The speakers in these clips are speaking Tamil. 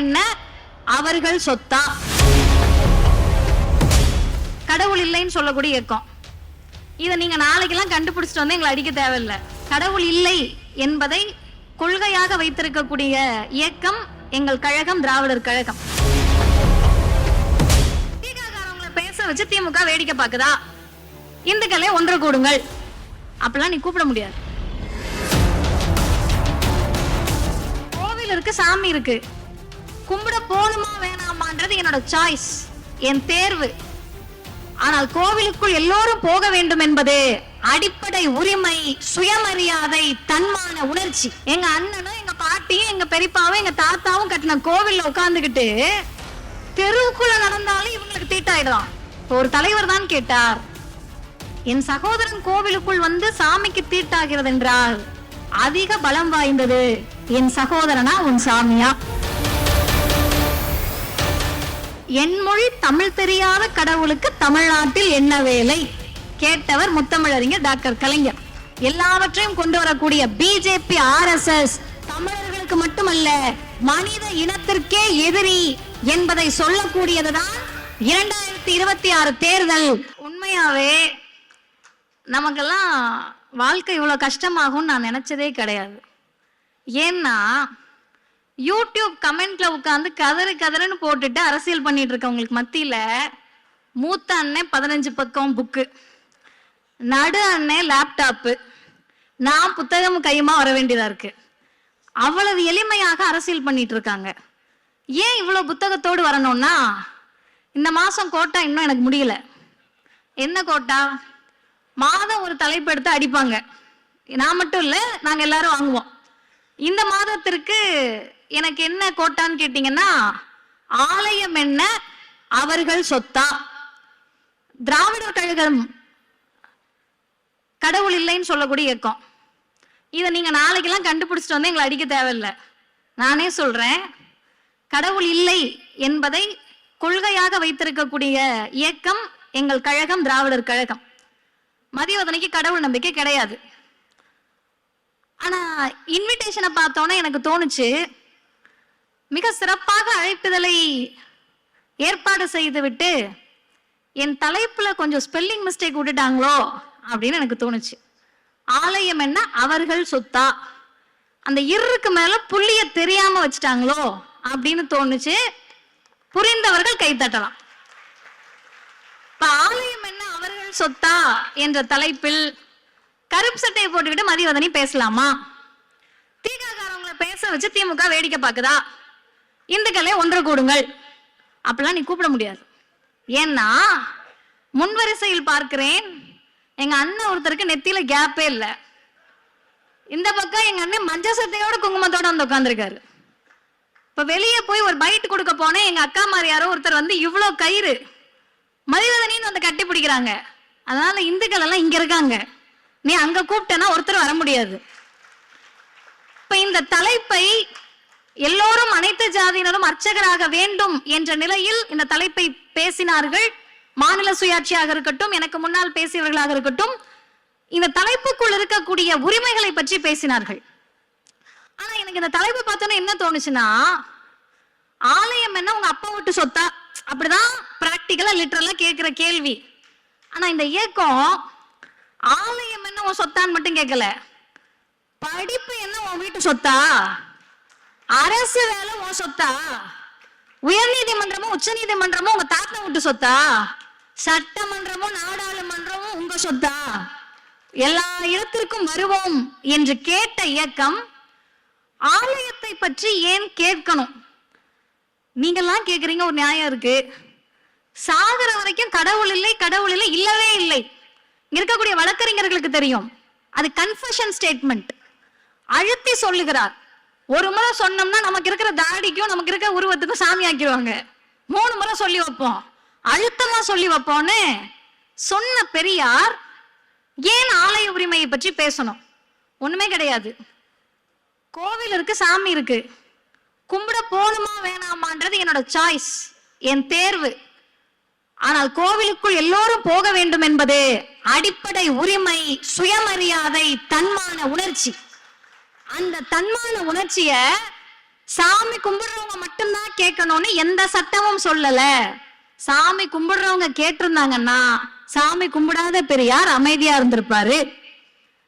என்ன? அவர்கள் சொத்தா? கடவுள் இல்லைன்னு சொல்லக்கூடிய இயக்கம். இதை நீங்க நாளைக்கெல்லாம் கண்டுபிடிச்சிட்டு வந்து எங்களை அடிக்க தேவையில்லை. கடவுள் இல்லை என்பதை கொள்கையாக வைத்திருக்கக்கூடிய இயக்கம் எங்கள் கழகம் திராவிடர் கழகம். பேச வச்சு திமுக வேடிக்கை பார்க்குதா? இந்துக்களே ஒன்று கூடுங்கள். அப்படிலாம் நீ கூப்பிட முடியாது. கோவில் இருக்கு சாமி இருக்கு. கும்பிட போகணுமா வேணாமான்றது என்னோட சாய்ஸ் என் தேர்வு. ஆனால் கோவிலுக்குள் எல்லோரும் போக வேண்டும் என்பது அடிப்படை உரிமை சுயமரியாதை தன்மான உணர்ச்சி. எங்க அண்ணனும் எங்க பாட்டியும் எங்க பெரியப்பாவும் எங்க தாத்தாவும் கட்டின கோவில்ல உட்கார்ந்துகிட்டு தெருவுக்குள்ள நடந்தாலும் இவங்களுக்கு தீட்டாயிடும் ஒரு தலைவர் தான் கேட்டார் என் சகோதரன் கோவிலுக்குள் வந்து சாமிக்கு தீட்டாகிறது என்றால் அதிக பலம் வாய்ந்தது. என் சகோதரனா உன் சாமியா? என் மொழி தமிழ் தெரியாத கடவுளுக்கு தமிழ்நாட்டில் என்ன வேலை? கேட்டவர் முத்தமிழறிஞர் டாக்டர் கலைஞர். எல்லாவற்றையும் கொண்டு வரக்கூடிய பிஜேபி ஆர்எஸ்எஸ் தமிழர்களுக்கு மட்டுமல்ல மனித இனத்திற்கே எதிரி என்பதை சொல்லக்கூடியதுதான் இரண்டாயிரத்தி இருபத்தி ஆறு தேர்தல். உண்மையாவே நமக்கெல்லாம் வாழ்க்கை இவ்வளவு கஷ்டமாகும்னு நான் நினைச்சதே கிடையாது. ஏன்னா யூடியூப் கமெண்ட்ல உட்காந்து கதறு கதறுன்னு போட்டுட்டு அரசியல் பண்ணிட்டு இருக்கவங்களுக்கு மத்தியில மூத்த அண்ணன் பதினஞ்சு பக்கம் புக்கு நடு அண்ணன் லேப்டாப்பு நான் புத்தகம் கையுமா வர வேண்டியதா இருக்கு. அவ்வளவு எளிமையாக அரசியல் பண்ணிட்டு இருக்காங்க. ஏன் இவ்வளவு புத்தகத்தோடு வரணும்னா இந்த மாசம் கோட்டா இன்னும் எனக்கு முடியல. என்ன கோட்டா? மாதம் ஒரு தலைப்பு எடுத்து அடிப்பாங்க. நான் மட்டும் இல்ல நாங்க எல்லாரும் வாங்குவோம். இந்த மாதத்திற்கு எனக்கு என்ன கோட்டான்னு கேட்டீங்கன்னா ஆலயம் என்ன? அவர்கள் சொத்தா. திராவிடர் கழகம் கடவுள் இல்லைன்னு சொல்லக்கூடிய இயக்கம். இதை நீங்க நாளைக்கெல்லாம் கண்டுபிடிச்சிட்டு வந்து எங்களை அடிக்க தேவையில்லை. நானே சொல்றேன் கடவுள் இல்லை என்பதை கொள்கையாக வைத்திருக்கக்கூடிய இயக்கம் எங்கள் கழகம் திராவிடர் கழகம். மதியோதனைக்கு கடவுள் நம்பிக்கை கிடையாது. ஆனா இன்விடேஷனை பார்த்தோன்னே எனக்கு தோணுச்சு மிக சிறப்பாக அழைப்புதலை ஏற்பாடு செய்துவிட்டு என் தலைப்புல கொஞ்சம் ஸ்பெல்லிங் மிஸ்டேக் விட்டுட்டாங்களோ? அப்படின்னு எனக்கு தோணுச்சு. ஆலயம் என்ன? அவர்கள் சொத்தா? அந்த இருக்கு மேல புள்ளிய தெரியாம வச்சுட்டாங்களோ அப்படின்னு தோணுச்சு. புரிந்தவர்கள் கைத்தட்டலாம் இப்ப ஆலயம் என்ன? அவர்கள் சொத்தா? என்ற தலைப்பில் கருப்பு சட்டையை போட்டுக்கிட்டு மதிவதனி பேசலாமா? திகாரவங்களை பேச வச்சு திமுக வேடிக்கை பார்க்குதா? இந்துக்களே ஒன்று கூடுங்கள். அப்படிலாம் நீ கூப்பிட முடியாது. ஏன்னா முன்வரிசையில் பார்க்கிறேன் எங்க அண்ணன் ஒருத்தருக்கு நெத்தியில கேப்பே இல்லை. இந்த பக்கம் எங்க அண்ணன் மஞ்சள் சட்டையோட குங்குமத்தோட வந்து உட்காந்துருக்காரு இப்ப வெளியே போய் ஒரு பைட் கொடுக்க போனேன். எங்க அக்கா மாதிரி யாரோ ஒருத்தர் வந்து இவ்வளோ கயிறு மதிவதனின்னு வந்து கட்டி பிடிக்கிறாங்க. அதனால இந்துக்கள் எல்லாம் இங்க இருக்காங்க. நீ அங்க கூப்பிட்டனா ஒருத்தர் வர முடியாது. இப்ப இந்த தலைப்பை எல்லோரும் அனைத்து ஜாதியினரும் அர்ச்சகராக வேண்டும் என்ற நிலையில் இந்த தலைப்பை பேசினார்கள். மாநில சுயாட்சியாக இருக்கட்டும் எனக்கு முன்னால் பேசியவர்களாக இருக்கட்டும் இந்த தலைப்புக்குள் இருக்கக்கூடிய உரிமைகளை பற்றி பேசினார்கள். ஆனா எனக்கு இந்த தலைப்பு பார்த்தோன்னே என்ன தோணுச்சுன்னா ஆலயம் என்ன உங்க அப்பா விட்டு சொத்தா? அப்படிதான் பிராக்டிக்கலா லிட்டரலா கேட்கிற கேள்வி. ஆனா இந்த இயக்கம் ஆலயம் என்ன உன் சொத்தான்னு மட்டும் கேட்கல படிப்பு என்ன உன் வீட்டு சொத்தா? அரசு வேலை உன் சொத்தா? உயர் நீதிமன்றமும் உச்ச நீதிமன்றமும் உங்க தாத்தா விட்டு சொத்தா? சட்டமன்றமும் நாடாளுமன்றமும் உங்க சொத்தா? எல்லா இடத்திற்கும் வருவோம் என்று கேட்ட இயக்கம் ஆலயத்தை பற்றி ஏன் கேட்கணும்? நீங்கெல்லாம் கேக்குறீங்க ஒரு நியாயம் இருக்கு. சாகர வரைக்கும் கடவுள் இல்லை கடவுள் இல்லை இல்லவே இல்லை. இருக்கக்கூடிய வழக்கறிஞர்களுக்கு தெரியும். அது கன்ஃபஷன் ஸ்டேட்மெண்ட் அழுத்தி சொல்லுகிறார். ஒரு முறை சொன்னோம்னா நமக்கு இருக்கிற தாடிக்கும் நமக்கு இருக்கிற உருவத்துக்கும் சாமி ஆக்கிடுவாங்க. மூணு முறை சொல்லி வைப்போம். அழுத்தமா சொல்லி வைப்போம்னு சொன்ன பெரியார் ஏன் ஆலய உரிமையை பற்றி பேசணும்? ஒண்ணுமே கிடையாது. கோவில் இருக்கு சாமி இருக்கு. கும்பிட போகணுமா வேணாமான்றது என்னோட சாய்ஸ் என் தேர்வு. ஆனால் கோவிலுக்குள் எல்லோரும் போக வேண்டும் என்பது அடிப்படை உரிமை சுயமரியாதை தன்மான உணர்ச்சி. அந்த தன்மான உணர்ச்சிய சாமி கும்பிடுறவங்க மட்டும்தான் கேட்கணும்னு எந்த சட்டமும் சொல்லல. சாமி கும்பிடுறவங்க கேட்டிருந்தாங்கன்னா சாமி கும்பிடாத பெரியார் அமைதியா இருந்திருப்பாரு.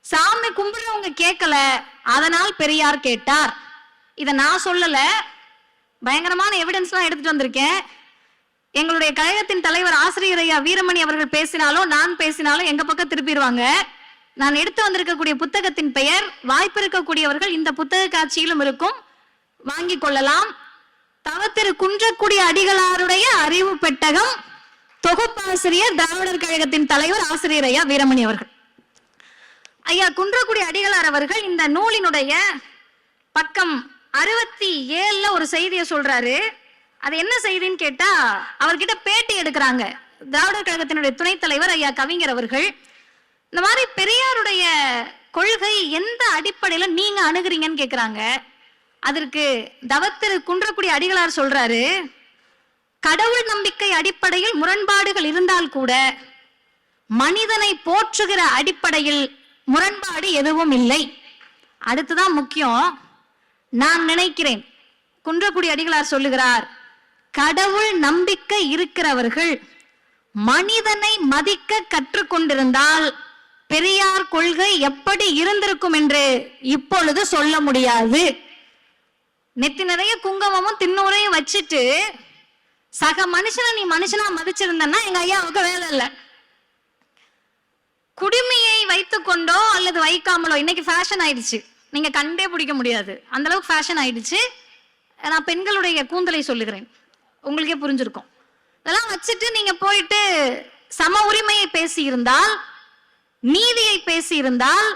சாமி கும்பிடுறவங்க கேட்கல அதனால் பெரியார் கேட்டார். இத நான் சொல்லல. பயங்கரமான எவிடன்ஸ்லாம் எடுத்துட்டு வந்திருக்கேன். எங்களுடைய கழகத்தின் தலைவர் ஆசிரியர் ஐயா வீரமணி அவர்கள் பேசினாலும் நான் பேசினாலும் எங்க பக்கம் திருப்பிடுவாங்க. நான் எடுத்து வந்திருக்கக்கூடிய புத்தகத்தின் பெயர் வாய்ப்பு இருக்கக்கூடியவர்கள் இந்த புத்தக காட்சியிலும் இருக்கும். வாங்கிக் கொள்ளலாம். தவத்திரு குன்றக்குடி அடிகளாருடைய அறிவு பெட்டகம் தொகுப்பாசிரியர் திராவிடர் கழகத்தின் தலைவர் ஆசிரியர் ஐயா வீரமணி அவர்கள். ஐயா குன்றக்குடி அடிகளார் அவர்கள் இந்த நூலினுடைய பக்கம் அறுபத்தி ஏழுல ஒரு செய்தியை சொல்றாரு. அது என்ன செய்தின்னு கேட்டா அவர்கிட்ட பேட்டி எடுக்கிறாங்க. திராவிடர் கழகத்தினுடைய துணைத் தலைவர் ஐயா கவிஞர் அவர்கள் இந்த மாதிரி பெரியாருடைய கொள்கை எந்த அடிப்படையில நீங்க அணுகுறீங்கன்னு கேக்குறாங்க. அதற்கு தவத்திரு குன்றக்குடி அடிகளார் சொல்றாரு கடவுள் நம்பிக்கை அடிப்படையில் முரண்பாடுகள் இருந்தால் கூட மனிதனை போற்றுகிற அடிப்படையில் முரண்பாடு எதுவும் இல்லை. அடுத்துதான் முக்கியம் நான் நினைக்கிறேன் குன்றக்குடி அடிகளார் சொல்லுகிறார் கடவுள் நம்பிக்கை இருக்கிறவர்கள் மனிதனை மதிக்க கற்றுக்கொண்டிருந்தால் பெரியார் கொள்கை எப்படி இருந்திருக்கும் என்று இப்பொழுது சொல்ல முடியாது. நெத்தி நிறைய குங்குமமும் தின்னூரையும் வச்சுட்டு சக மனுஷனை நீ மனுஷனா மதிச்சிருந்தன்னா எங்க ஐயாவுக்கு வேலை இல்லை. குடுமையை வைத்துக்கொண்டோ அல்லது வைக்காமலோ இன்னைக்கு ஃபேஷன் ஆயிடுச்சு. நீங்க கண்டே பிடிக்க முடியாது. அந்த அளவுக்கு ஃபேஷன் ஆயிடுச்சு. நான் பெண்களுடைய கூந்தலை சொல்லுகிறேன். உங்களுக்கே புரிஞ்சிருக்கும். இதெல்லாம் வச்சுட்டு நீங்க போயிட்டு சம உரிமையை பேசி இருந்தால் நீதியை பேசியிருந்தால்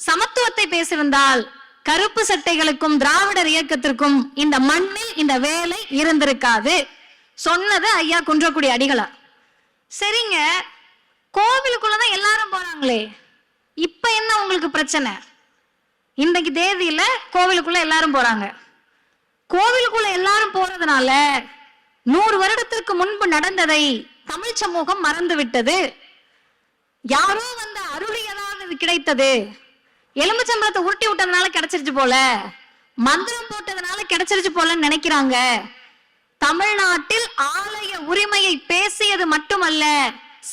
சமத்துவத்தை பேசியிருந்தால் கருப்பு சட்டைகளுக்கும் திராவிடர் இயக்கத்திற்கும் இந்த மண்ணில் இந்த வேலை இருந்திருக்காது. சொன்னது ஐயா குன்றக்குடி அடிகளா. சரிங்க கோவிலுக்குள்ளதான் எல்லாரும் போறாங்களே இப்ப என்ன உங்களுக்கு பிரச்சனை? இன்றைக்கு தேதியில கோவிலுக்குள்ள எல்லாரும் போறாங்க. கோவிலுக்குள்ள எல்லாரும் போறதுனால நூறு வருடத்திற்கு முன்பு நடந்ததை தமிழ் சமூகம் மறந்து விட்டது யாரோ வந்த அருளியதால் ஏதாவது கிடைத்தது. எலும்புச்சம்பளத்தை உருட்டி விட்டதுனால கிடைச்சிருச்சு போல. மந்திரம் போட்டதுனால கிடைச்சிருச்சு போலன்னு நினைக்கிறாங்க. தமிழ்நாட்டில் ஆலய உரிமையை பேசியது மட்டுமல்ல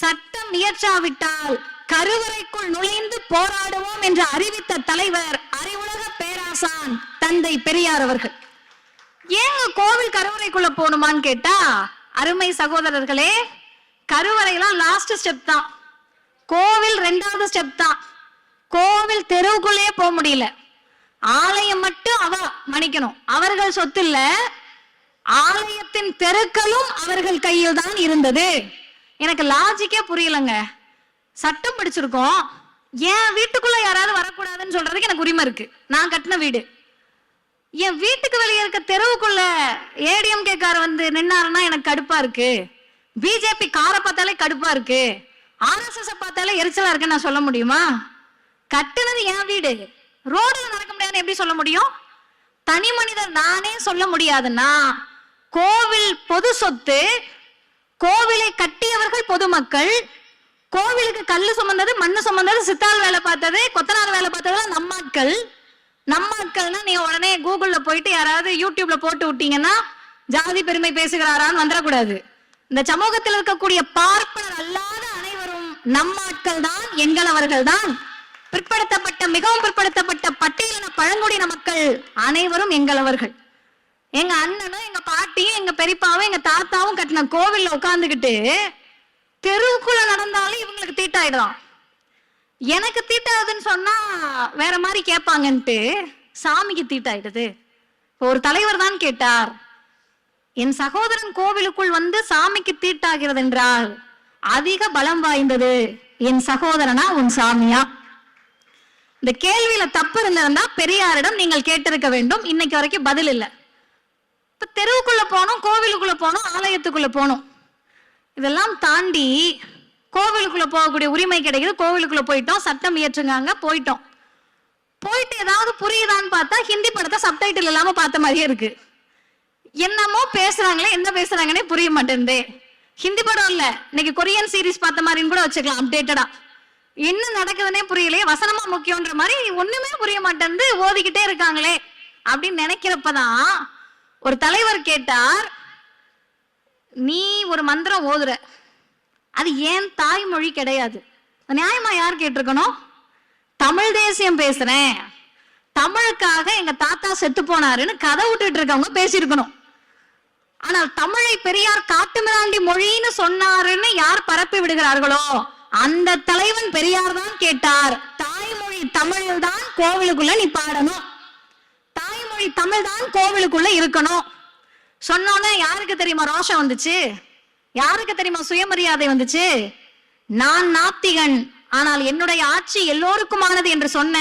சட்டம் இயற்றாவிட்டால் கருவறைக்குள் நுழைந்து போராடுவோம் என்று அறிவித்த தலைவர் அறிவுலக பேராசான் தந்தை பெரியார் அவர்கள். ஏங்க கோவில் கருவறைக்குள்ள போகணுமான்னு கேட்டா அருமை சகோதரர்களே கருவறைலாம் லாஸ்ட் ஸ்டெப் தான். கோவில் ரெண்டாவது ஸ்டெப் தான். கோவில் தெருவுக்குள்ளேயே போக முடியல. ஆலயம் மட்டும் அவ மன்னிக்கணும் அவர்கள் சொத்து இல்ல. ஆலயத்தின் தெருக்களும் அவர்கள் கையில் தான் இருந்தது. எனக்கு லாஜிக்கே புரியலங்க. சட்டம் படிச்சிருக்கோம். என் வீட்டுக்குள்ள யாராவது வரக்கூடாதுன்னு சொல்றதுக்கு எனக்கு உரிமை இருக்கு. நான் கட்டின வீடு. என் வீட்டுக்கு வெளியே இருக்க தெருவுக்குள்ள ஏடிஎம் கார் வந்து நின்னாருன்னா எனக்கு கடுப்பா இருக்கு. பிஜேபி காரை பார்த்தாலே கடுப்பா இருக்கு. ஆர்எஸ்எஸ் பார்த்தாலே எரிச்சலா இருக்குன்னு நான் சொல்ல முடியுமா? கட்டுனது என் வீடு. ரோடுல நடக்க முடியாதுன்னு எப்படி சொல்ல முடியும்? தனி மனிதர் நானே சொல்ல முடியாதுன்னா கோவில் பொது சொத்து கோவிலை கட்டியவர்கள் பொதுமக்கள் கோவிலுக்கு கல்லு சுமந்தது மண்ணு சுமந்தது சித்தாள் வேலை பார்த்தது கொத்தனார் வேலை பார்த்தது நம்மாட்கள் நம்மாட்கள்னா நீ உடனே கூகுள்ல போயிட்டு யாராவது யூடியூப்ல போட்டு விட்டீங்கன்னா ஜாதி பெருமை பேசுகிறாரான்னு வந்துடக்கூடாது. இந்த சமூகத்தில் இருக்கக்கூடிய பார்ப்பனர் அல்லாத நம் நம்மாட்கள் தான் எங்களவர்கள் தான் பிற்படுத்தப்பட்ட மிகவும் பிற்படுத்தப்பட்ட பட்டியலின பழங்குடியின மக்கள் அனைவரும் எங்களவர்கள் எங்க அண்ணனும் எங்க பாட்டியும் எங்க பெரியப்பாவும் எங்க தாத்தாவும் கட்டின கோவில்ல உட்காந்துக்கிட்டு தெருவுக்குள்ள நடந்தாலும் இவங்களுக்கு தீட்டாயிடும் எனக்கு தீட்டாதுன்னு சொன்னா வேற மாதிரி கேட்பாங்கன்ட்டு சாமிக்கு தீட்டாயிடுது. ஒரு தலைவர் தான் கேட்டார் என் சகோதரன் கோவிலுக்குள் வந்து சாமிக்கு தீட்டாகிறது என்றால் அதிக பலம் வாய்ந்தது. என் சகோதரனா உன் சாமியா? இந்த கேள்வியில தப்பு இருந்திருந்தா பெரியாரிடம் நீங்கள் கேட்டிருக்க வேண்டும். இன்னைக்கு வரைக்கும் பதில் இல்லை. இப்ப தெருவுக்குள்ள போனோம் கோவிலுக்குள்ள போனோம் ஆலயத்துக்குள்ள போனோம். இதெல்லாம் தாண்டி கோவிலுக்குள்ள போகக்கூடிய உரிமை கிடைக்குது. கோவிலுக்குள்ள போயிட்டோம் சட்டம் இயற்றுங்காங்க போயிட்டோம். போயிட்டு ஏதாவது புரியுதான்னு பார்த்தா ஹிந்தி படத்தை சப்டைட்டில் இல்லாம பார்த்த மாதிரியே இருக்கு. என்னமோ பேசுறாங்களே என்ன பேசுறாங்கன்னே புரிய மாட்டேன்தே. ஹிந்தி படம் இல்ல. இன்னைக்கு கொரியன் சீரிஸ் பார்த்த மாதிரின்னு கூட வச்சுக்கலாம் அப்டேட்டடா என்ன நடக்குதுன்னே புரியலையே வசனமா முக்கியம்ன்ற மாதிரி ஒண்ணுமே புரிய மாட்டேங்குது ஓதிக்கிட்டே இருக்காங்களே அப்படின்னு நினைக்கிறப்பதான் ஒரு தலைவர் கேட்டார் நீ ஒரு மந்திரம் ஓதுற. அது ஏன் தாய்மொழி கிடையாது? நியாயமா யார் கேட்டிருக்கணும்? தமிழ் தேசியம் பேசுறேன். தமிழுக்காக எங்க தாத்தா செத்து போனாருன்னு கதை விட்டுட்டு இருக்கவங்க பேசியிருக்கணும். ஆனால் தமிழை பெரியார் காட்டுமிராண்டி மொழின்னு சொன்னாருன்னு யார் பரப்பி விடுகிறார்களோ அந்த தலைவன் பெரியார் தான் கேட்டார். தாய்மொழி தமிழில் தான் கோவிலுக்குள்ள நீ பாடணும் தாய்மொழி தமிழ் தான் கோவிலுக்குள்ள இருக்கணும். சொன்னோன்னே யாருக்கு தெரியுமா ரோஷம் வந்துச்சு? யாருக்கு தெரியுமா சுயமரியாதை வந்துச்சு? நான் நாத்திகன் ஆனால் என்னுடைய ஆட்சி எல்லோருக்குமானது என்று சொன்ன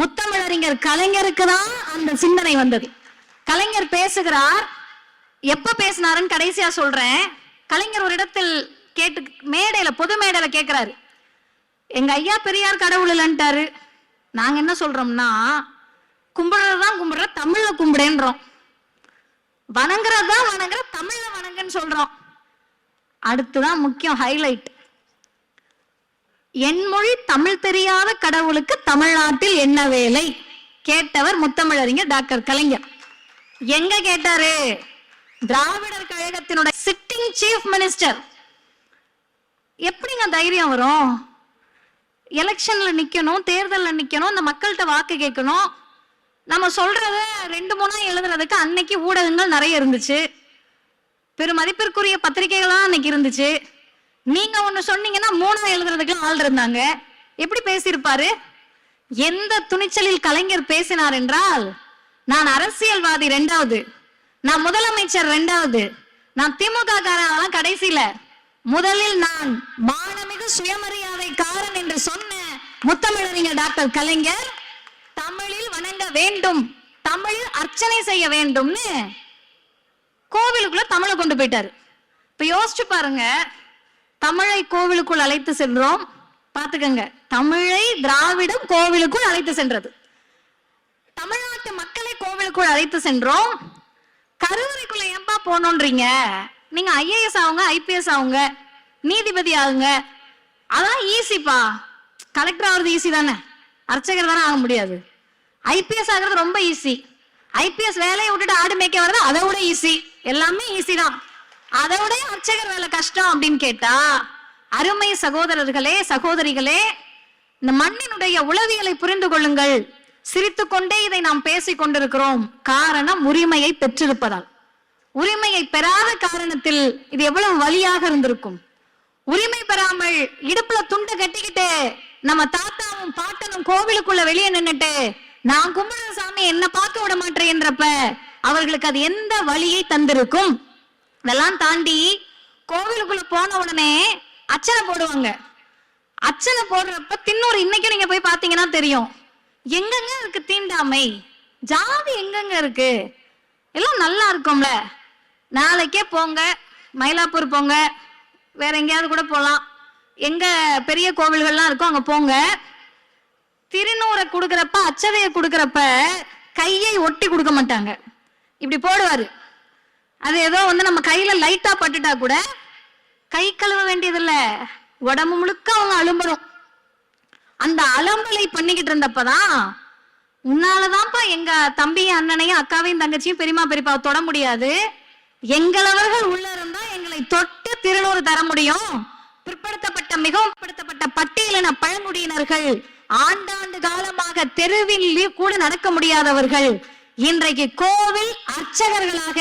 முத்தமிழறிஞர் கலைஞருக்கு தான் அந்த சிந்தனை வந்தது. கலைஞர் பேசுகிறார் எப்ப பேசினாருன்னு கடைசியா சொல்றேன். கலைஞர் ஒரு இடத்தில் கேட்டு மேடையில பொது மேடையில கேக்குறாரு. எங்க ஐயா பெரியார் கடவுள் இல்லைன்ட்டாரு. நாங்க என்ன சொல்றோம்னா கும்பிடுறதுதான் கும்பிடுற தமிழ்ல கும்பிடேன்றோம். வணங்குறதுதான் வணங்குற தமிழ்ல வணங்குன்னு சொல்றோம். அடுத்துதான் முக்கியம் ஹைலைட் என் மொழி தமிழ் தெரியாத கடவுளுக்கு தமிழ்நாட்டில் என்ன வேலை? கேட்டவர் முத்தமிழறிஞர் டாக்டர் கலைஞர். எங்க கேட்டாரு? திராவிடர் கழகத்தினுடைய சிட்டிங் சீஃப் மினிஸ்டர் எப்படிங்க தைரியம் வரும்? எலெக்ஷன்ல நிக்கணும் தேர்தல்ல நிக்கணும் இந்த மக்கள்கிட்ட வாக்கு கேட்கணும். நம்ம சொல்றத ரெண்டு மூணா எழுதுறதுக்கு அன்னைக்கு ஊடகங்கள் நிறைய இருந்துச்சு. பெருமதிப்பிற்குரிய பத்திரிகைகள்லாம் அன்னைக்கு இருந்துச்சு. நீங்க ஒண்ணு சொன்னீங்கன்னா மூணா எழுதுறதுக்கு ஆள் இருந்தாங்க. எப்படி பேசியிருப்பாரு? எந்த துணிச்சலில் கலைஞர் பேசினார் என்றால் நான் அரசியல்வாதி ரெண்டாவது. நான் முதலமைச்சர் ரெண்டாவது. நான் திமுக காரன் கடைசியில. முதலில் நான் மானமிகு சுயமரியாதைக்காரன் என்று சொன்ன முத்தமிழறிஞர் டாக்டர் கலைஞர் தமிழில் வணங்க வேண்டும் தமிழில் அர்ச்சனை செய்ய வேண்டும்னு கோவிலுக்குள்ள தமிழை கொண்டு போயிட்டாரு. இப்ப யோசிச்சு பாருங்க தமிழை கோவிலுக்குள் அழைத்து சென்றோம். பாத்துக்கங்க தமிழை திராவிடம் கோவிலுக்குள் அழைத்து சென்றது. தமிழ்நாட்டு மக்களை கோவிலுக்குள் அழைத்து சென்றோம். கருவறைக்குள்ள ஏன்பா போகணுன்றீங்க? நீங்க ஐஏஎஸ் ஆகுங்க ஐபிஎஸ் ஆகுங்க நீதிபதி ஆகுங்க. அதான் ஈஸிப்பா கலெக்டர் ஆகுறது ஈஸி தானே? அர்ச்சகர் தானே ஆக முடியாது. ஐபிஎஸ் ஆகுறது ரொம்ப ஈஸி ஐபிஎஸ் வேலையை விட்டுட்டு ஆடு மேய்க்க வர்றது அதை விட ஈஸி எல்லாமே ஈஸி தான். அதை விட அர்ச்சகர் வேலை கஷ்டம் அப்படின்னு கேட்டா அருமை சகோதரர்களே சகோதரிகளே இந்த மண்ணினுடைய உளவியலை புரிந்து கொள்ளுங்கள். சிரித்துக்கொண்டே இதை நாம் பேசிக் கொண்டிருக்கிறோம். காரணம் உரிமையை பெற்றிருப்பதால். உரிமையை பெறாத காரணத்தில் இது எவ்வளவு வலியாக இருந்திருக்கும். உரிமை பெறாமல் இடுப்புல துண்டை கட்டிக்கிட்டு நம்ம தாத்தாவும் பாட்டனும் கோவிலுக்குள்ள வெளியே நின்னுட்டு நான் கும்பிடுற சாமி என்ன பார்க்க விட மாட்டேன் என்றப்ப அவர்களுக்கு அது எந்த வழியை தந்திருக்கும்? இதெல்லாம் தாண்டி கோவிலுக்குள்ள போன உடனே அச்சனை போடுவாங்க. அச்சனை போடுறப்ப தின்னூர் இன்னைக்கு நீங்க போய் பாத்தீங்கன்னா தெரியும். எங்கெங்க இருக்கு தீண்டாமை? ஜாதி எங்கெங்க இருக்கு? எல்லாம் நல்லா இருக்கும்ல. நாளைக்கே போங்க. மயிலாப்பூர் போங்க. வேற எங்கேயாவது கூட போகலாம் எங்க பெரிய கோவில்கள்லாம் இருக்கோ அங்க போங்க. திருநூரை கொடுக்குறப்ப அச்சதையை கொடுக்குறப்ப கையை ஒட்டி கொடுக்க மாட்டாங்க. இப்படி போடுவாரு. அது ஏதோ வந்து நம்ம கையில லைட்டா பட்டுட்டா கூட கை கழுவ வேண்டியதில்லை. உடம்பு முழுக்க அவங்க அலும்பணும் அந்த அலம்பலை பண்ணிக்கிட்டு இருந்தப்பதான் உன்னாலதான்ப்பா எங்க தம்பியும் அண்ணனையும் அக்காவையும் தங்கச்சியும் பெரியமா பெரியப்பா தொட முடியாது. எங்களவர்கள் உள்ள இருந்தா எங்களை தொட்டு திருநூறு தர முடியும். பிற்படுத்தப்பட்ட மிகவும் பிற்படுத்தப்பட்ட பட்டியலின பழங்குடியினர்கள் ஆண்டாண்டு காலமாக தெருவில் கூட நடக்க முடியாதவர்கள் இன்றைக்கு கோவில் அர்ச்சகர்களாக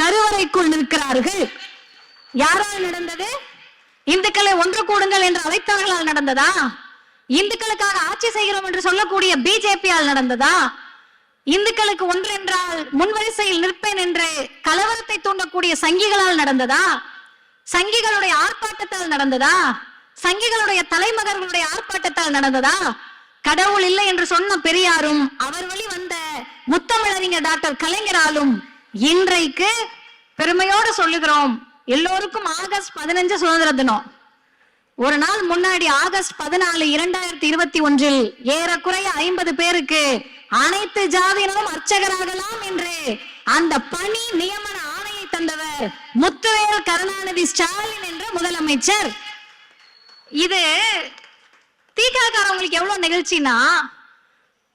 கருவறைக்குள் நிற்கிறார்கள். யாரால் நடந்தது? இந்துக்களை ஒன்று கூடுங்கள் என்று அழைத்தவர்களால் நடந்ததா? இந்துக்களுக்காக ஆட்சி செய்கிறோம் என்று சொல்லக்கூடிய பிஜேபியால் நடந்ததா? இந்துக்களுக்கு ஒன்று என்றால் முன்வரிசையில் நிற்பேன் என்று கலவரத்தை தூண்டக்கூடிய சங்கிகளால் நடந்ததா? சங்கிகளுடைய ஆர்ப்பாட்டத்தால் நடந்ததா? சங்கிகளுடைய தலைமகர்களுடைய ஆர்ப்பாட்டத்தால் நடந்ததா? கடவுள் இல்லை என்று சொன்ன பெரியாரும் அவர் வழி வந்த முத்தமிழறிஞர் டாக்டர் கலைஞராலும் இன்றைக்கு பெருமையோடு சொல்லுகிறோம். எல்லோருக்கும் ஆகஸ்ட் பதினஞ்சு சுதந்திர தினம். ஒரு நாள் முன்னாடி ஆகஸ்ட் பதினாலு இரண்டாயிரத்தி இருபத்தி ஒன்றில் ஏறக்குறைய ஐம்பது பேருக்கு அனைத்து ஜாதியினரும் அர்ச்சகராகலாம் என்று அந்த பணி நியமன ஆணையை தந்தவர் முத்துவேல் கருணாநிதி ஸ்டாலின் என்ற முதலமைச்சர். இது தீகாக்காரவங்களுக்கு எவ்வளவு நிகழ்ச்சினா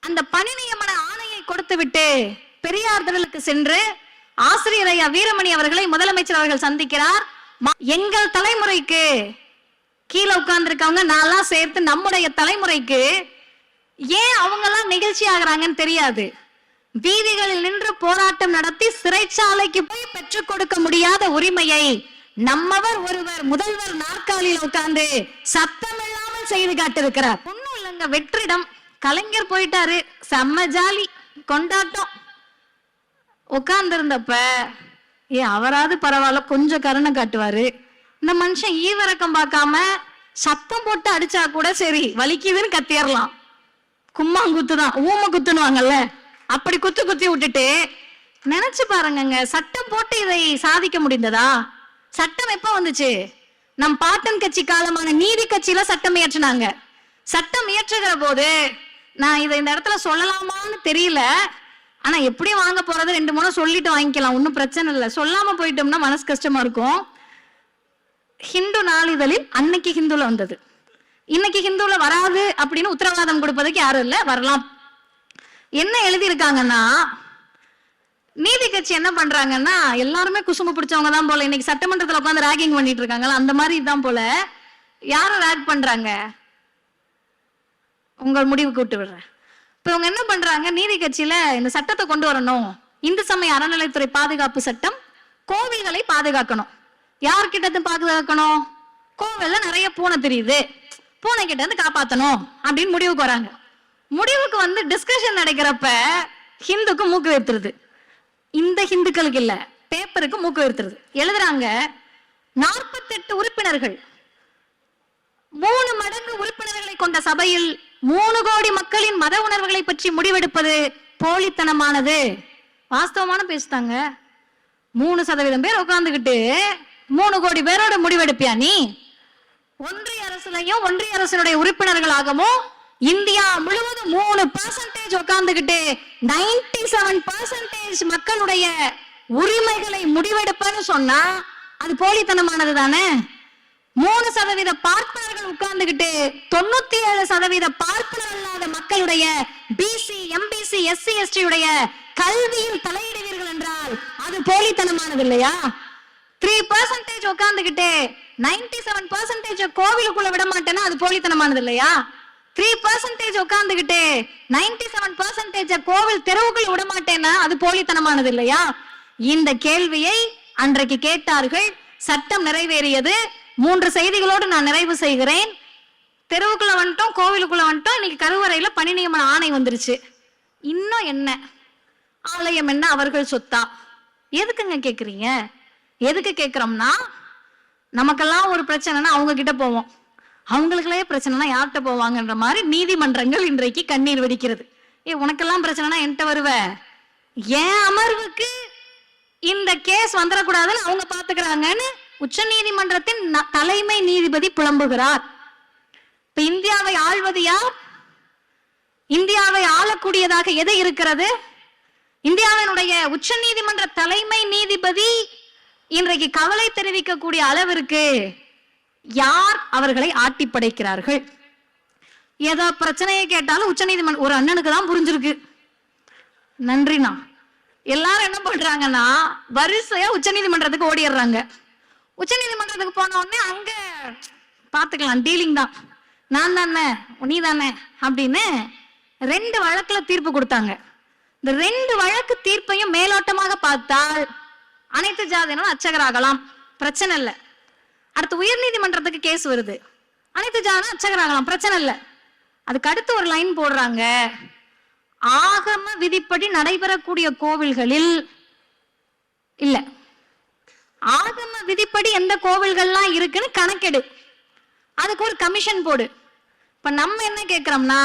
அந்த பணி நியமன ஆணையை கொடுத்து விட்டு பெரியார் திடலுக்கு சென்று ஆசிரியர் ஐயா வீரமணி அவர்களை முதலமைச்சர் அவர்கள் சந்திக்கிறார். எங்கள் தலைமுறைக்கு கீழே உட்கார்ந்துருக்கவங்க நான்லாம் சேர்த்து நம்முடைய தலைமுறைக்கு ஏன் அவங்கெல்லாம் நிகழ்ச்சி ஆகுறாங்கன்னு தெரியாது. வீதிகளில் நின்று போராட்டம் நடத்தி சிறைச்சாலைக்கு போய் பெற்றுக் கொடுக்க முடியாத உரிமையை நம்மவர் ஒருவர் முதல்வர் நாற்காலியில் உட்கார்ந்து சத்தம் இல்லாமல் செய்து காட்டிருக்கிறார் ஒண்ணும் இல்லைங்க வெற்றிடம். கலைஞர் போயிட்டாரு. செம்ம ஜாலி. கொண்டாட்டம். உட்கார்ந்திருந்தப்ப ஏ அவராது பரவாயில்ல கொஞ்சம் கருணை காட்டுவாரு. இந்த மனுஷன் ஈவரக்கம் பார்க்காம சத்தம் போட்டு அடிச்சா கூட சரி வலிக்குதுன்னு கத்திரலாம் கும்மாங்குத்து தான் ஊம குத்துனுவாங்கல்ல அப்படி குத்து குத்தி விட்டுட்டு நினைச்சு பாருங்கங்க சட்டம் போட்டு இதை சாதிக்க முடிந்ததா? சட்டம் எப்ப வந்துச்சு? நம் பாட்டன் கட்சி காலமான நீதி கட்சியில சட்டம் இயற்றினாங்க. சட்டம் இயற்றுகிற போது நான் இதை இந்த இடத்துல சொல்லலாமான்னு தெரியல. ஆனா எப்படி வாங்க போறது ரெண்டு மூணு சொல்லிட்டு வாங்கிக்கலாம். ஒன்றும் பிரச்சனை இல்லை. சொல்லாம போயிட்டோம்னா மனசு கஷ்டமா இருக்கும். ஹிந்து நாளிதழில் அன்னைக்கு ஹிந்துல வந்தது. இன்னைக்கு ஹிந்துல வராது அப்படின்னு உத்தரவாதம் கொடுப்பதுக்கு யாரும் இல்லை வரலாம். என்ன எழுதியிருக்காங்கன்னா நீதி கட்சி என்ன பண்றாங்கன்னா எல்லாருமே குசும்பு பிடிச்சவங்க தான் போல. இன்னைக்கு சட்டமன்றத்துல உட்காந்து ராகிங் பண்ணிட்டு இருக்காங்களா அந்த மாதிரி தான் போல. யாரும் ரேக் பண்றாங்க? உங்கள் முடிவு கூட்டு விடுறேன். இப்ப இவங்க என்ன பண்றாங்க? நீதி கட்சியில இந்த சட்டத்தை கொண்டு வரணும். இந்து சமய அறநிலைத்துறை பாதுகாப்பு சட்டம் கோவில்களை பாதுகாக்கணும். யார்கிட்ட இருந்து பாதுகாக்கணும்? கோவில்ல நிறைய பூனை தெரியுது. பூனை கிட்ட இருந்து காப்பாத்தணும் அப்படின்னு முடிவுக்கு வராங்க முடிவுக்கு வந்து டிஸ்கஷன் நடக்கிறப்ப ஹிந்துக்கு மூக்கு வைத்துருது இந்த ஹிந்துக்களுக்கு இல்ல பேப்பருக்கு மூக்கு வைத்துருது எழுதுறாங்க நாற்பத்தெட்டு உறுப்பினர்கள். மூணு மடங்கு உறுப்பினர்களை கொண்ட சபையில் மூணு கோடி மக்களின் மத உணர்வுகளை பற்றி முடிவெடுப்பது போலித்தனமானது. வாஸ்தவமான பேசுதாங்க மூணு சதவீதம் பேர் உட்கார்ந்துகிட்டு மூணு கோடி பேரோட முடிவெடுப்பியா நீ? ஒன்றிய அரசுலையும் ஒன்றிய அரசினுடைய உறுப்பினர்களாகவும் இந்தியா முழுவதும் மூணு பர்சன்டேஜ் உட்கார்ந்துகிட்டு நைன்டி செவன் பர்சன்டேஜ் மக்களுடைய உரிமைகளை முடிவெடுப்பன்னு சொன்னா அது போலித்தனமானது தானே? மூணு சதவீத பார்ப்பனர்கள் உட்கார்ந்துகிட்டு தொண்ணூத்தி ஏழு சதவீத பார்ப்பனர் அல்லாத மக்களுடைய பிசி எம்பிசி எஸ்சி எஸ்டி உடைய கல்வியில் தலையிடுவீர்கள் என்றால் அது போலித்தனமானது இல்லையா? த்ரீ பர்சன்டேஜ் உட்கார்ந்துகிட்டு நைன்டி செவன் பர்சன்டேஜ் கோவிலுக்குள்ள விட மாட்டேன்னா அது போலித்தனமானது இல்லையா? த்ரீ பர்சன்டேஜ் உட்கார்ந்துகிட்டு நைன்டி செவன் பர்சன்டேஜ் கோவில் தெருவுக்குள்ள விட மாட்டேன்னா அது போலித்தனமானது இல்லையா? இந்த கேள்வியை அன்றைக்கு கேட்டார்கள். சட்டம் நிறைவேறியது. மூன்று செய்திகளோடு நான் நிறைவு செய்கிறேன். தெருவுக்குள்ள வந்துட்டோம் கோவிலுக்குள்ள வந்துட்டோம். இன்னைக்கு கருவறையில பணி நியமன ஆணை வந்துருச்சு. இன்னும் என்ன? ஆலயம் என்ன? அவர்கள் சொத்தா? எதுக்குங்க கேக்குறீங்க? எதுக்கு கேட்குறோம்னா நமக்கெல்லாம் ஒரு பிரச்சனைனா அவங்க கிட்ட போவோம். அவங்களுக்குள்ளே பிரச்சனைனா யார்கிட்ட போவாங்கன்ற மாதிரி நீதிமன்றங்கள் இன்றைக்கு கண்ணீர் வெடிக்கிறது. ஏ உனக்கெல்லாம் பிரச்சனைனா என்கிட்ட வருவ? ஏன் அமர்வுக்கு இந்த கேஸ் வந்துடக்கூடாதுன்னு அவங்க பாத்துக்கிறாங்கன்னு உச்ச நீதிமன்றத்தின் ந- தலைமை நீதிபதி புலம்புகிறார். இப்ப இந்தியாவை ஆள்வது யார்? இந்தியாவை ஆளக்கூடியதாக எது இருக்கிறது? இந்தியாவினுடைய உச்ச நீதிமன்ற தலைமை நீதிபதி இன்றைக்கு கவலை தெரிவிக்கக்கூடிய அளவிற்கு யார் அவர்களை ஆட்டி படைக்கிறார்கள்? ஏதோ பிரச்சனையை கேட்டாலும் உச்ச நீதிமன்றம் ஒரு அண்ணனுக்கு தான் புரிஞ்சிருக்கு. நன்றிண்ணா எல்லாரும் என்ன பண்றாங்கன்னா வரிசையா உச்ச நீதிமன்றத்துக்கு ஓடிடுறாங்க. உச்ச நீதிமன்றத்துக்கு போன உடனே அங்க பாத்துக்கலாம் டீலிங் தான். நான் தானே நீ தானே அப்படின்னு ரெண்டு வழக்குல தீர்ப்பு கொடுத்தாங்க. இந்த ரெண்டு வழக்கு தீர்ப்பையும் மேலோட்டமாக பார்த்தால் அனைத்து ஜாதியினரும் அர்ச்சகராகலாம். பிரச்சனை இல்லை. அடுத்து உயர்நீதிமன்றத்துக்கு கேஸ் வருது. அனைத்து ஜாதியும் அர்ச்சகராகலாம். பிரச்சனை இல்லை. அதுக்கு அடுத்து ஒரு லைன் போடுறாங்க. ஆகம விதிப்படி நடைபெறக்கூடிய கோவில்களில் இல்ல. ஆகம விதிப்படி எந்த கோவில்கள்லாம் இருக்குன்னு கணக்கெடு. அதுக்கு ஒரு கமிஷன் போடு. இப்ப நம்ம என்ன கேக்குறோம்னா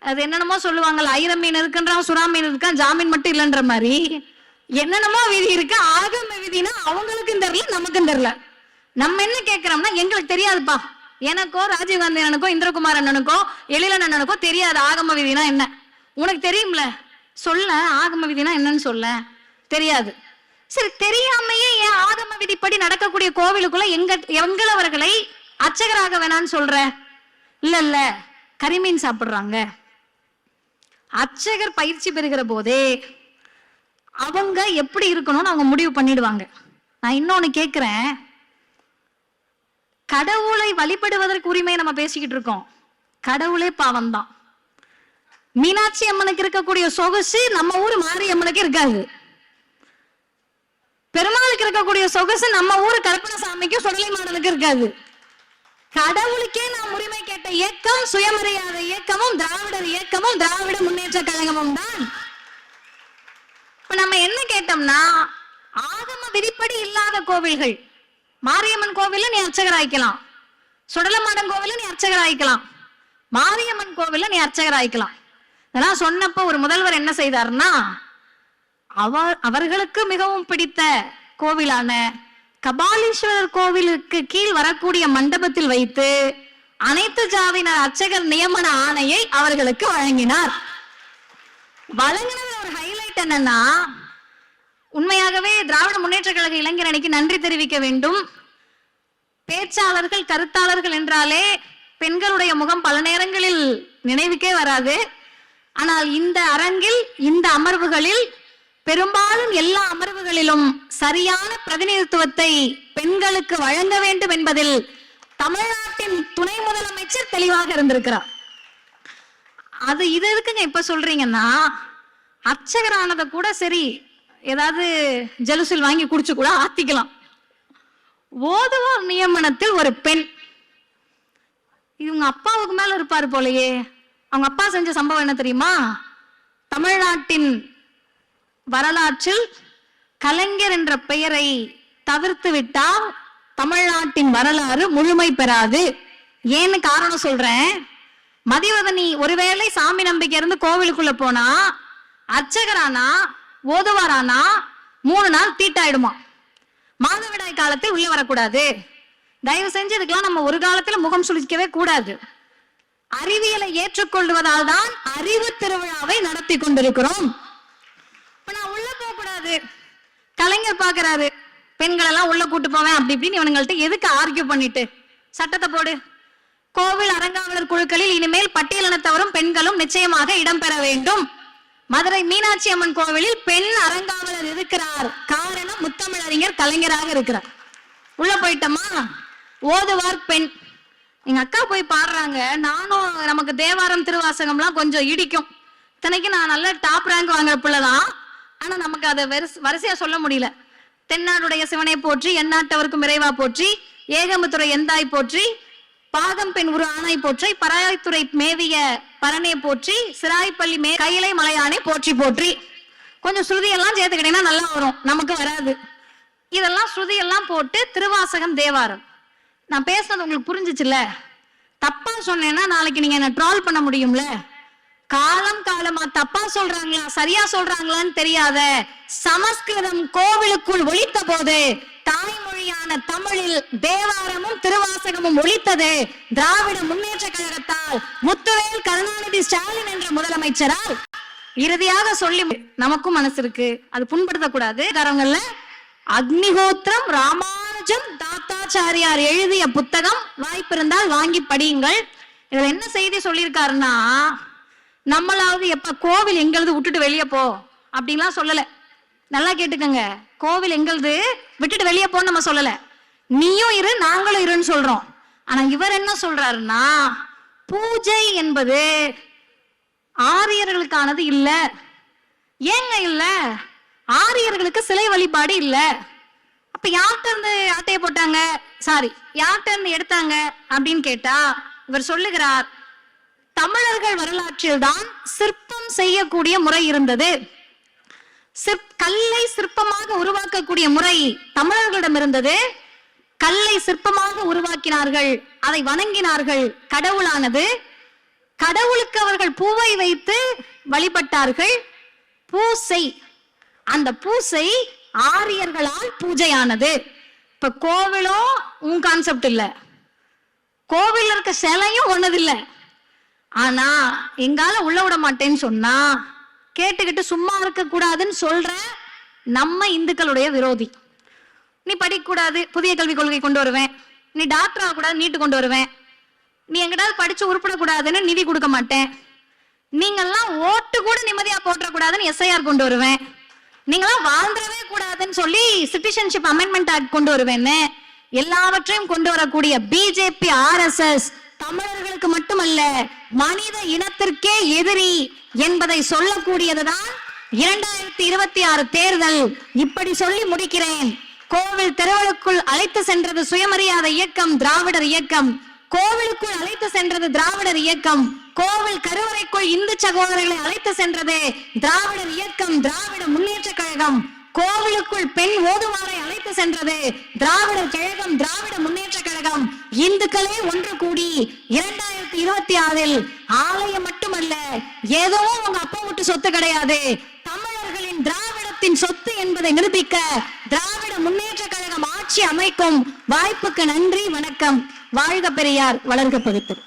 அது என்னென்னமோ சொல்லுவாங்கல்ல ஐரம் மீன் இருக்குன்றான் சுறா மீன் இருக்கான் ஜாமீன் மட்டும் இல்லைன்ற மாதிரி. என்னென்னமோ விதி இருக்கு. ஆகம விதினா அவங்களுக்கும் தெரியல நமக்கும் தெரியல. நம்ம என்ன கேட்கிறோம்னா எங்களுக்கு தெரியாதுப்பா. எனக்கோ ராஜீவ்காந்தி அண்ணனுக்கோ இந்திரகுமார் அண்ணனுக்கோ எழிலன் அண்ணனுக்கோ தெரியாது ஆகம விதினா என்ன. உனக்கு தெரியும்ல? சொல்ல ஆகம விதினா என்னன்னு சொல்ல. தெரியாது. சரி தெரியாமையே ஏன் ஆகம விதிப்படி நடக்கக்கூடிய கோவிலுக்குள்ள எங்க எங்களவர்களை அர்ச்சகராக வேணான்னு சொல்ற? இல்ல இல்ல. கரிமீன் சாப்பிடுறாங்க. அர்ச்சகர் பயிற்சி பெறுகிற போதே அவங்க எப்படி இருக்கணும்னு அவங்க முடிவு பண்ணிடுவாங்க. நான் இன்னொன்னு கேக்குறேன். கடவுளை வழிபடுவதற்கு உரிமையை நம்ம பேசிக்கிட்டு இருக்கோம். கடவுளே பாவம் தான் மீனாட்சி அம்மனுக்கு இருக்கக்கூடிய சொகுசு நம்ம ஊர் மாரியம்மனுக்கு இருக்காது. பெருமாளுக்கு இருக்கக்கூடிய சொகுசு நம்ம ஊர் கருப்பணசாமிக்கும் சுடலை மாடலுக்கு இருக்காது. கடவுளுக்கே நாம் உரிமை கேட்ட இயக்கம் சுயமரியாதை இயக்கமும் திராவிடர் இயக்கமும் திராவிட முன்னேற்ற கழகமும் தான். இப்ப நம்ம என்ன கேட்டோம்னா ஆகம விதிப்படி இல்லாத கோவில்கள். மாரியம்மன் கோவில நீ அர்ச்சகர் ஆயிக்கலாம் சுடலமாடன் கோவில நீ அர்ச்சகர் ஆயிக்கலாம் மாரியம்மன் கோவில நீ அர்ச்சகர் ஆயிக்கலாம் இதெல்லாம் சொன்னப்போ ஒரு முதல்வர் என்ன செய்தாருன்னா அவர் அவர்களுக்கு மிகவும் பிடித்த கோவிலான கபாலீஸ்வரர் கோவிலுக்கு கீழ் வரக்கூடிய மண்டபத்தில் வைத்து அனைத்து ஜாதியினர் அர்ச்சகர் நியமன ஆணையை அவர்களுக்கு வழங்கினார். வழங்கினது ஒரு ஹைலைட் என்னன்னா உண்மையாகவே திராவிட முன்னேற்ற கழக இளைஞர் அணிக்கு நன்றி தெரிவிக்க வேண்டும். பேச்சாளர்கள் கருத்தாளர்கள் என்றாலே பெண்களுடைய முகம் பல நேரங்களில் நினைவுக்கே வராது. ஆனால் இந்த அரங்கில் இந்த அமர்வுகளில் பெரும்பாலும் எல்லா அமர்வுகளிலும் சரியான பிரதிநிதித்துவத்தை பெண்களுக்கு வழங்க வேண்டும் என்பதில் தமிழ்நாட்டின் துணை முதலமைச்சர் தெளிவாக இருந்திருக்கிறார். அது இது எதுக்குங்க இப்ப சொல்றீங்கன்னா அர்ச்சகரானதை கூட சரி ஏதாவது ஜலுசில் வாங்கி குடிச்சு கூட ஆத்திக்கலாம். ஓதுவோர் நியமனத்தில் ஒரு பெண். இவங்க அப்பாவுக்கு மேல இருப்பாரு போலயே. அவங்க அப்பா செஞ்ச சம்பவம் என்ன தெரியுமா? தமிழ்நாட்டின் வரலாற்றில் கலைஞர் என்ற பெயரை தவிர்த்து விட்டால் தமிழ்நாட்டின் வரலாறு முழுமை பெறாது. ஏன்னு காரணம் சொல்றேன். மதிவதனி ஒருவேளை சாமி நம்பிக்கை இருந்து கோவிலுக்குள்ள போனா அர்ச்சகரானா ஓதுவாரானா மூணு நாள் தீட்டாயிடுமா? மாதவிடாய் காலத்தில் உள்ள வரக்கூடாது. தயவு செஞ்சு இதுக்கெல்லாம் நம்ம ஒரு காலத்துல முகம் சுளிக்கவே கூடாது. அறிவியலை ஏற்றுக்கொள்வதால் தான் அறிவு திருவிழாவை நடத்தி கொண்டிருக்கிறோம். இப்ப நான் உள்ள போக கூடாது கலைஞர் பாக்குறாரு பெண்கள் எல்லாம் உள்ள கூட்டு போவேன் அப்படி இப்படின்னு இவனுங்கள்ட்ட எதுக்கு ஆர்கியூ பண்ணிட்டு? சட்டத்தை போடு. கோவில் அறங்காவலர் குழுக்களில் இனிமேல் பட்டியலினத்தவரும் பெண்களும் நிச்சயமாக இடம்பெற வேண்டும். மதுரை மீனாட்சி அம்மன் கோவிலில் பெண் அறங்காவலர் இருக்கிறார். காரணம் முத்தமிழறிஞர் கலைஞராக இருக்கிறார். உள்ள போயிட்டோமா? ஓதுவார் பெண். எங்க அக்கா போய் பாடுறாங்க. நானும் நமக்கு தேவாரம் திருவாசகம்லாம் கொஞ்சம் இடிக்கும். இத்தனைக்கு நான் நல்ல டாப் ரேங்க் வாங்குற பிள்ளைதான். ஆனா நமக்கு அதை வரிசையா சொல்ல முடியல. தென்னாடுடைய சிவனை போற்றி எந்நாட்டவருக்கும் இறைவா போற்றி ஏகமுத்துறை எந்தாய் போற்றி பாகம் பெண் உரு ஆணை போற்றி பராய்த்துறை மேவிய பரணே போற்றி சிராய்ப்பள்ளி மே கையிலை மலையானை போற்றி போற்றி. கொஞ்சம் ஸ்ருதியெல்லாம் சேர்த்துக்கிட்டீங்கன்னா நல்லா வரும் நமக்கு வராது. இதெல்லாம் ஸ்ருதியெல்லாம் போட்டு திருவாசகம் தேவாரம். நான் பேசுனது உங்களுக்கு புரிஞ்சிச்சுல தப்பா சொன்னேன்னா நாளைக்கு நீங்க என்ன ட்ரால் பண்ண முடியும்ல? காலம் காலமா தப்பா சொல்றாங்களா சரியா சொல்றாங்களான்னு தெரியாத சமஸ்கிருதம் கோவிலுக்குள் ஒழித்த போது தாய்மொழியான தமிழில் தேவாரமும் திருவாசகமும் ஒழித்தது திராவிட முன்னேற்ற கழகத்தால் முத்துவேல் கருணாநிதி ஸ்டாலின் என்ற முதலமைச்சரால். இறுதியாக சொல்லி நமக்கும் மனசு இருக்கு. அது புண்படுத்தக்கூடாது. காரங்கள்ல அக்னிஹோத்திரம் ராமானுஜம் தாத்தாச்சாரியார் எழுதிய புத்தகம் வாய்ப்பு இருந்தால் வாங்கி படியுங்கள். இதுல என்ன செய்தி சொல்லியிருக்காருன்னா நம்மளாவது எப்ப கோவில் எங்களது விட்டுட்டு வெளியே போ? அப்படின்லாம் சொல்லல. நல்லா கேட்டுக்கங்க. கோவில் எங்களது விட்டுட்டு வெளியே போன்னு நம்ம சொல்லல. நீயும் இரு நாங்களும் இருன்னு சொல்றோம். ஆனா இவர் என்ன சொல்றாருன்னா பூஜை என்பது ஆரியர்களுக்கானது இல்ல. ஏங்க இல்ல? ஆரியர்களுக்கு சிலை வழிபாடு இல்ல. அப்ப யார்கிட்ட இருந்து ஆட்டையை போட்டாங்க? சாரி யார்கிட்ட இருந்து எடுத்தாங்க? அப்படின்னு கேட்டா இவர் சொல்லுகிறார் தமிழர்கள் வரலாற்றில் தான் சிற்பம் செய்யக்கூடிய முறை இருந்தது. சிற் கல்லை சிற்பமாக உருவாக்கக்கூடிய முறை தமிழர்களிடம் இருந்தது. கல்லை சிற்பமாக உருவாக்கினார்கள் அதை வணங்கினார்கள் கடவுளானது. கடவுளுக்கு அவர்கள் பூவை வைத்து வழிபட்டார்கள். பூசை அந்த பூசை ஆரியர்களால் பூஜையானது. இப்ப கோவிலும் உன் கான்செப்ட் இல்ல. கோவில் இருக்க சிலையும் ஒன்னது ஆனா எங்கால உள்ள விட மாட்டேன்னு சொன்னா கேட்டுக்கிட்டு சும்மா இருக்க கூடாதுன்னு சொல்ற நம்ம இந்துக்களுடைய விரோதி. நீ படிக்கக்கூடாது புதிய கல்விக் கொள்கை கொண்டு வருவேன். நீ டாக்டர் ஆகக்கூடாது நீட்டு கொண்டு வருவேன். நீ எங்கிட்டாவது படிச்சு உருப்பிடக்கூடாதுன்னு நிதி கொடுக்க மாட்டேன். நீங்கெல்லாம் ஓட்டு கூட நிம்மதியா போட்டக்கூடாதுன்னு எஸ்ஐஆர் கொண்டு வருவேன். நீங்களாம் வாழ்ந்துடவே கூடாதுன்னு சொல்லி சிட்டிசன்ஷிப் அமெண்ட்மெண்ட் ஆக்ட் கொண்டு வருவேன்னு எல்லாவற்றையும் கொண்டு வரக்கூடிய பிஜேபி ஆர்எஸ்எஸ் தமிழர்களுக்கு மட்டுமல்ல மனித இனத்திற்கே எதிரி என்பதை சொல்லக்கூடியதுதான் இரண்டாயிரத்தி இருபத்தி ஆறு தேர்தல். இப்படி சொல்லி முடிக்கிறேன். கோவில் தெருவலுக்குள் அழைத்து சென்றது சுயமரியாதை இயக்கம் திராவிடர் இயக்கம். கோவிலுக்குள் அழைத்து சென்றது திராவிடர் இயக்கம். கோவில் கருவறைக்குள் இந்து சகோதரர்களை அழைத்து சென்றது திராவிடர் இயக்கம் திராவிட முன்னேற்ற கழகம். கோவிலுக்குள் பெண் ஓதுவாரை அழைத்து சென்றது. திராவிட கழகம் திராவிட முன்னேற்ற கழகம். இந்துக்களே ஒன்று கூடி இரண்டாயிரத்தி இருபத்தி ஆறில் ஆலயம் மட்டுமல்ல ஏதோ உங்க அப்பா விட்டு சொத்து கிடையாது. தமிழர்களின் திராவிடத்தின் சொத்து என்பதை நிரூபிக்க திராவிட முன்னேற்ற கழகம் ஆட்சி அமைக்கும் வாய்ப்புக்கு நன்றி வணக்கம். வாழ்க பெரியார் வளர்க பகுத்தர்